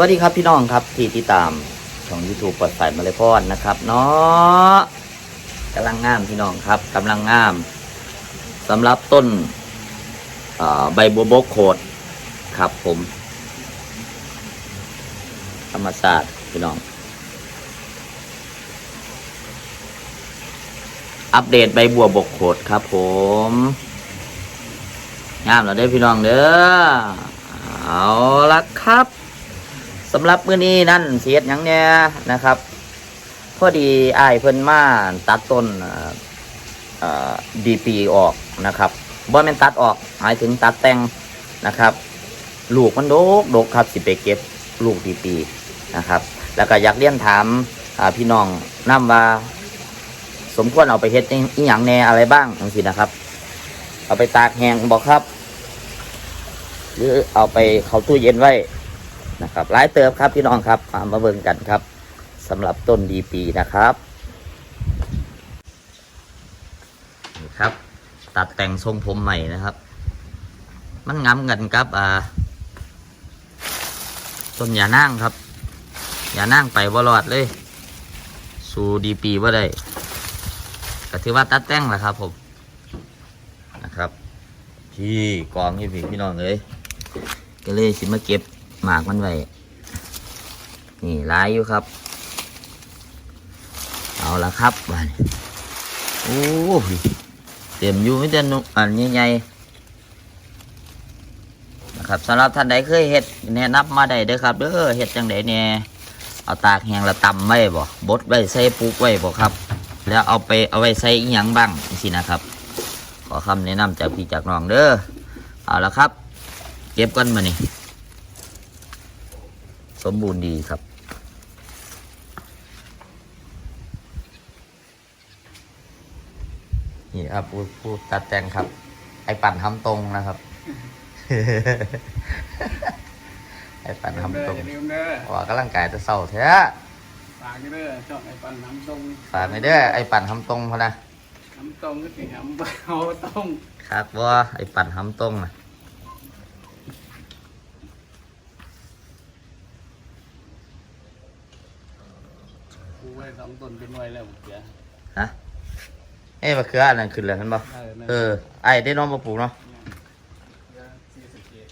วัสดีครับพี่น้องครับที่ติดตามช่อง YouTube ปลอดสายมาเลยพรนะครับเนาะกำลังงามพี่น้องครับกำลังงามสำหรับต้นใบบัวบกโขดครับผม ธรรมศาสตร์พี่น้อง อัปเดตใบบัวบกโขดครับผมงามแล้วเด้อพี่น้องเด้อเอาละครับ สำหรับมื้อนี้นั่นเสียดยังเนี่ยนะครับ พอดีอ้ายเพิ่นมาตัดต้นดีปีออกนะครับบ่แม่นตัดออกหมายถึงตัดแต่งนะครับ ลูกมันโดกโดกครับสิไปเก็บลูกดีปีนะครับ แล้วก็อยากเรียนถามาพี่น้องนํว่า สมควรเอาไปเฮ็ดอีหยังแน่อะไรบ้างจังซี่นะครับ เอาไปตากแห้งบอกครับ หรือเอาไปเข้าตู้เย็นไว้ นะครับหลายเติบครับพี่น้องครับมามาเบิ่งกันครับสำหรับต้นดีปีนะครับนี่ครับ ตัดแต่งทรงผมใหม่นะครับ มันงำกันครับอ่าต้นยานั่งครับยานั่งไปบ่รอดเลย สู่ดีปีว่าได้ก็ถือว่าตัดแต่งแหละครับผมนะครับพี่กองนี่พี่พี่น้องเลยก็เลยสิมาเก็บ หมากมันไว้นี่ร้ายอยู่ครับ เอาละครับมานโอ้ยเต็มอยู่ไม่เต็มอันใหญ่ๆนะครับสำหรับท่านใดเคยเห็ดแนะนำมาได้เด้อครับเด้อเห็ดจังไดเนี่ยเอาตากแห้งแล้วตำไว้บ่บดไว้ใส่ปลูกไว้บ่ครับ แล้วเอาไปเอาไว้ใส่อีหยังบ้างสินะครับ ขอคำแนะนำจากพี่จากน้องเด้อเอาละครับ เก็บกันมานี่ สมบูรณ์ดีครับ นี่ครับผู้ผู้ตัดแต่งครับ ไอปั่นทำตรงนะครับ ไอปั่นทำตรงอย่าลืมเด้อว่ากำลังกายจะเศร้าแท้ฝากเด้อช่องไอ้ปันน้ำตรงฝากไปเด้อไอปั่นทำตรงพอนะน้ำตรงก็สิน้ำเปล่าต้มครับว่าไอปั่นทำตรงนะ กูไว้สองต้นเป็นไว้แล้วเดี๋ยวฮะเอ้ยมะเขืออันนั้นขึ้นแล้วเห็นบ่เออนั่นเออไอได้น้องมาปลูกเนาะเดี๋ยวสี่สิบเจ็ด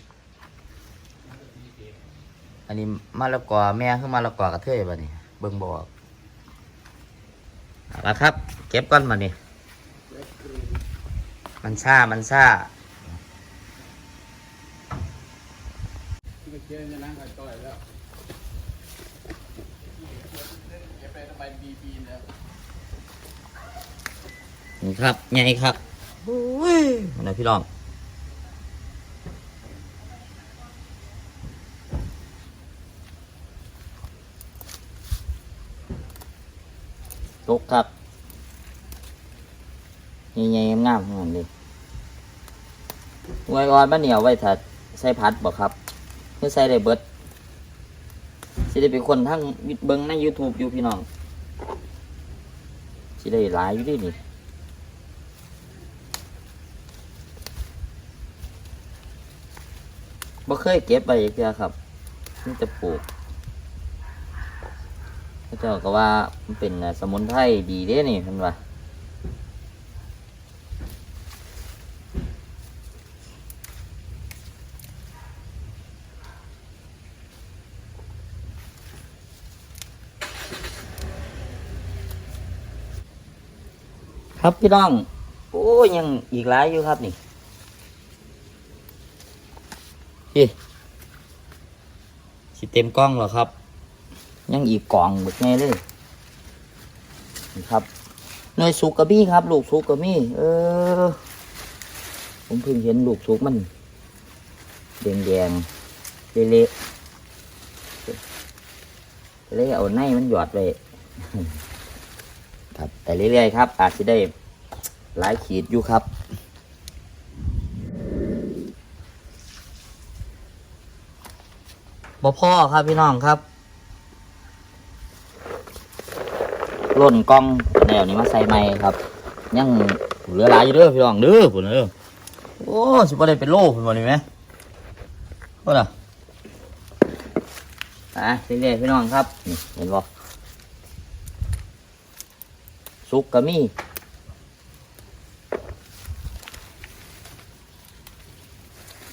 อันนี้มะละกอแม่คือมะละกอกระเทยบ่นี่เบิ่งบออกเอาละครับ เก็บก้อนมานี่มันซ่ามันซ่าที่เจ๊จะนั่งกันต่อยแล้วเดี๋ยวไปทำไมบีบีเนี่ครับใหญ่ครับโอ้ยนะพี่น้องตกครับใหญ่ๆงามๆทั้งนั้นเลยไว้ก่อนบ้านเหนียวไว้ถัดใส่พัดบอกครับเพื่อใส่ได้เบิด สิได้เป็นคนทั้งเบิ้งใน YouTube อยู่พี่น้องสิได้หลายอยู่ดินี่บ่เคยเก็บไปอีกเทื่อครับนี่จะปลูกเจ้าก็ว่ามันเป็นสมุนไพรดีเด้นี่เพิ่นว่า ครับพี่น้อง โอ้ยยังอีกหลายอยู่ครับนี่พี่สิเต็มกล้องเหรอครับ ยังอีกกล่องหมดไงเลยนี่ครับหน่วยสุกกระบี่ครับ ลูกสุกกระมี่เออ ผมเพิ่งเห็นลูกสุกมันแดงแดงๆเละๆเลยเอาในมันหยอดไป ครับแต่เรื่อยๆครับ อาจจะได้หลายขีดอยู่ครับบ่พ่อครับพี่น้องครับล่นกล้องแนวนี้มาใส่ไม้ครับ ยังเหลือหลายอยู่เด้อพี่น้องเด้อพุ่นเด้อโอ้สิบ่ได้เป็นโลพุ่นบ่นี่แหมพุ่นน่ะอะเรื่อยๆพี่น้องครับเห็นบ่ สุกก็มี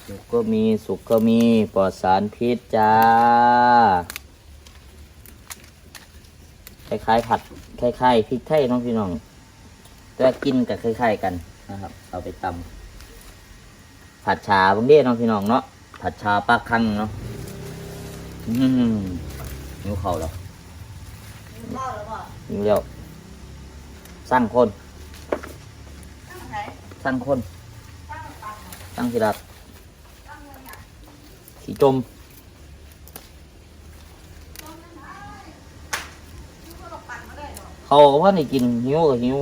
สุกก็มีสุกก็มีปลอดสารพิษจ้าคล้ายๆผัดคล้ายๆพริกไทยเน้องพี่น้องแต่ว่ากินกับคล้ายๆกันนะครับ เอาไปตำผัดชาบางเด้เน้องพี่น้องเนาะผัดชาปลาคังเนาะอืมนิ้วเข่าแล้วนิ้วเดียว สร้างคนสร้างคนสร้างสิดับสีจมเขาก็ว่าในกินหิวกับหิว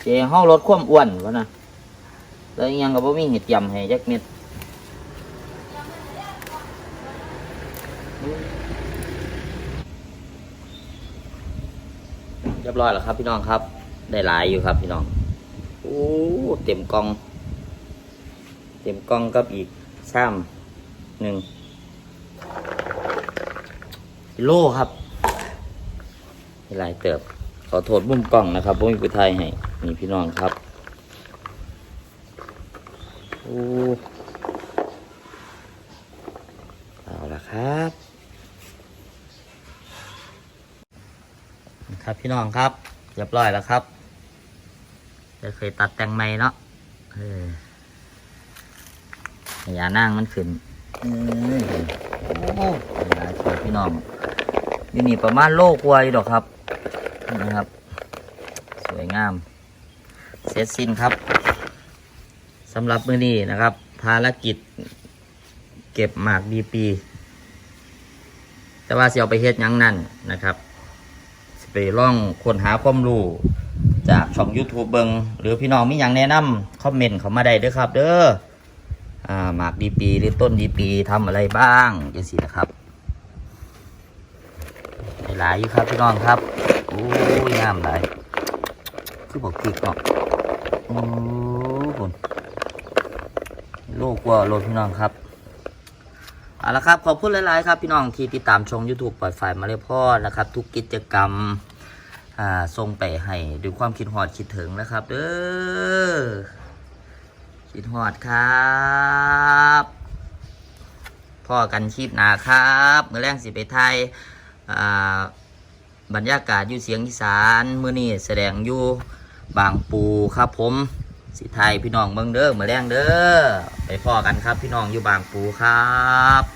เจเฮาลดความอ้วนวะนะแล้วอิหยังก็บ่มีเห็ดยำให้จักเม็ด เรียบร้อยแล้วครับ พี่น้องครับ ได้หลายอยู่ครับ พี่น้องโอ้เต็มกล่อง เต็มกล้องกับอีกซ้ำหนึ่งโลครับมีหลายเติบ ขอโทษมุมกล้องนะครับผมมีผู้ไทยให้นี่พี่น้องครับโอ้เอาละครับ ครับพี่น้องครับเรียบร้อยแล้วครับจะเคยตัดแต่งไม้เนาะเออพญานาคมันขึ้นอืมโอ้โหพญาสวพี่น้องอยู่นี่ประมาณโลกว่าอยู่ดอกครับนะครับ สวยงาม เสร็จสิ้นครับสำหรับมื้อนี้นะครับ ภารกิจ เก็บหมากดีปี แต่ว่าเสิเอาไปเฮ็ดยังนั่นนะครับ ไปล่องค้นหาความรู้จากช่อง YouTube เบิงหรือพี่น้องมีอย่างแนะนำคอมเมนต์เข้ามาได้ด้อครับ เด้ออ่าหมากดีปีหรือต้นดีปีทำอะไรบ้างจังสินะครับหลายอยู่ครับพี่น้องครับโอ้ยงามหลายคือบอกพริกเนาะโอ้คุณโลกว่าโลกพี่น้องครับ เอาละครับขอบคุณหลาย ๆ ครับพี่น้องที่ติดตามชม YouTube ปล่อยไฟมาเลยพ่อนะครับ ทุกกิจกรรมอ่าส่งไปให้ด้วยความคิดหอดคิดถึงนะครับเด้อคิดหอดครับพ่อกันชีพนาครับเมื่อแรงสิไปไทยอ่าบรรยากาศอยู่เสียงอีสานมือนี้แสดงอยู่บางปูครับผมสิไทยพี่น้องเมืองเด้อเมื่อแรงเด้อไปพ่อกันครับพี่น้องอยู่บางปูครับ